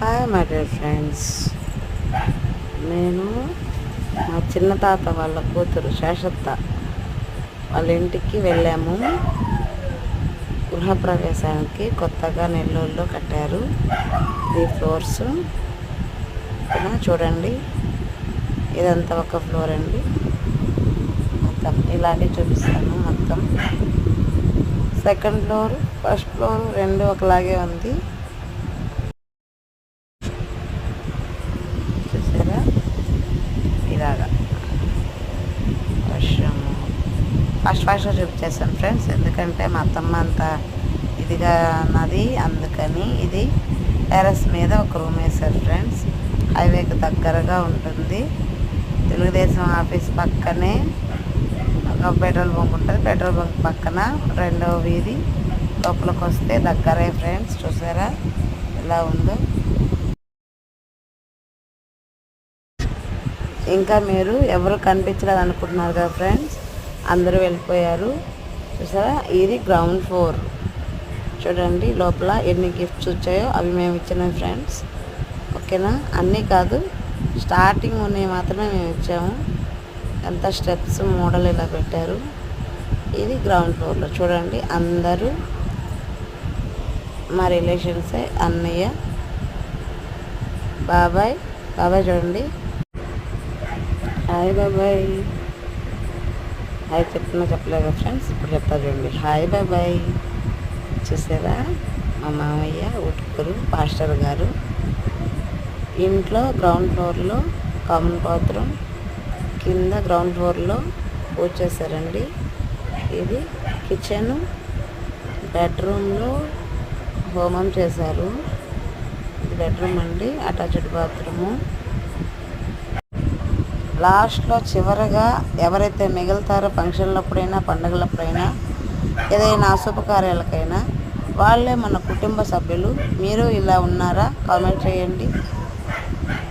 Hi my dear friends నేను మా చిన్న తాత వాళ్ళ కూతురు శేషత్త వాళ్ళ ఇంటికి వెళ్ళాము. గృహప్రవేశానికి కొత్తగా నెల్లూరులో కట్టారు. Three floors. చూడండి. ఇదంతా ఒక ఫ్లోర్ అండి. మొత్తం ఇలాగే చూపిస్తాను మొత్తం. సెకండ్ ఫ్లోర్ ఫస్ట్ ఫ్లోర్ రెండు ఒకలాగే ఉంది చూసారా ఇలాగా వర్షము ఫస్ట్ ఫస్ట్ చూపించేస్తాను ఫ్రెండ్స్. ఎందుకంటే మా అత్తమ్మ అంత ఇదిగా అన్నది అందుకని ఇది టెరస్ మీద ఒక రూమ్ వేశారు ఫ్రెండ్స్. హైవేకి దగ్గరగా ఉంటుంది. తెలుగుదేశం ఆఫీస్ పక్కనే ఒక పెట్రోల్ బంక్ ఉంటుంది. పెట్రోల్ బంక్ పక్కన రెండవ వీధి లోపలికి వస్తే దగ్గరే ఫ్రెండ్స్. చూసారా? ఎలా ఉందో. ఇంకా మీరు ఎవరు కనిపించలేదు అనుకుంటున్నారు కదా ఫ్రెండ్స్? అందరూ వెళ్ళిపోయారు. చూసారా? ఇది గ్రౌండ్ ఫ్లోర్ చూడండి లోపల ఎన్ని గిఫ్ట్స్ వచ్చాయో అవి మేము ఇచ్చినాం ఫ్రెండ్స్ ఓకేనా? అన్నీ కాదు స్టార్టింగ్ ఉన్నవి మాత్రమే మేము ఇచ్చాము. ఎంత స్టెప్స్ మోడల్ ఇలా పెట్టారు. ఇది గ్రౌండ్ ఫ్లోర్లో చూడండి అందరూ మా రిలేషన్సే అన్నయ్య బాబాయ్ బాబాయ్ చూడండి. హాయ్ బాబాయ్. హాయ్ చెప్తున్నా చెప్పలేదా ఫ్రెండ్స్ ఇప్పుడు చెప్తా చూడండి. హాయ్ బాబాయ్. చూసారా? మా మామయ్య ఉట్టుకరు పాస్టర్ గారు. ఇంట్లో గ్రౌండ్ ఫ్లోర్లో కామన్ బాత్రూమ్ కింద గ్రౌండ్ ఫ్లోర్లో పూజ చేశారండి. ఇది కిచెన్ బెడ్రూమ్లో హోమం చేశారు. ఇది బెడ్రూమ్ అండి అటాచ్డ్ బాత్రూము లాస్ట్లో చివరగా ఎవరైతే మిగులుతారో ఫంక్షన్లప్పుడైనా పండుగలప్పుడైనా ఏదైనా శుభకార్యాలకైనా వాళ్ళే మన కుటుంబ సభ్యులు. మీరు ఇలా ఉన్నారా? కామెంట్ చేయండి.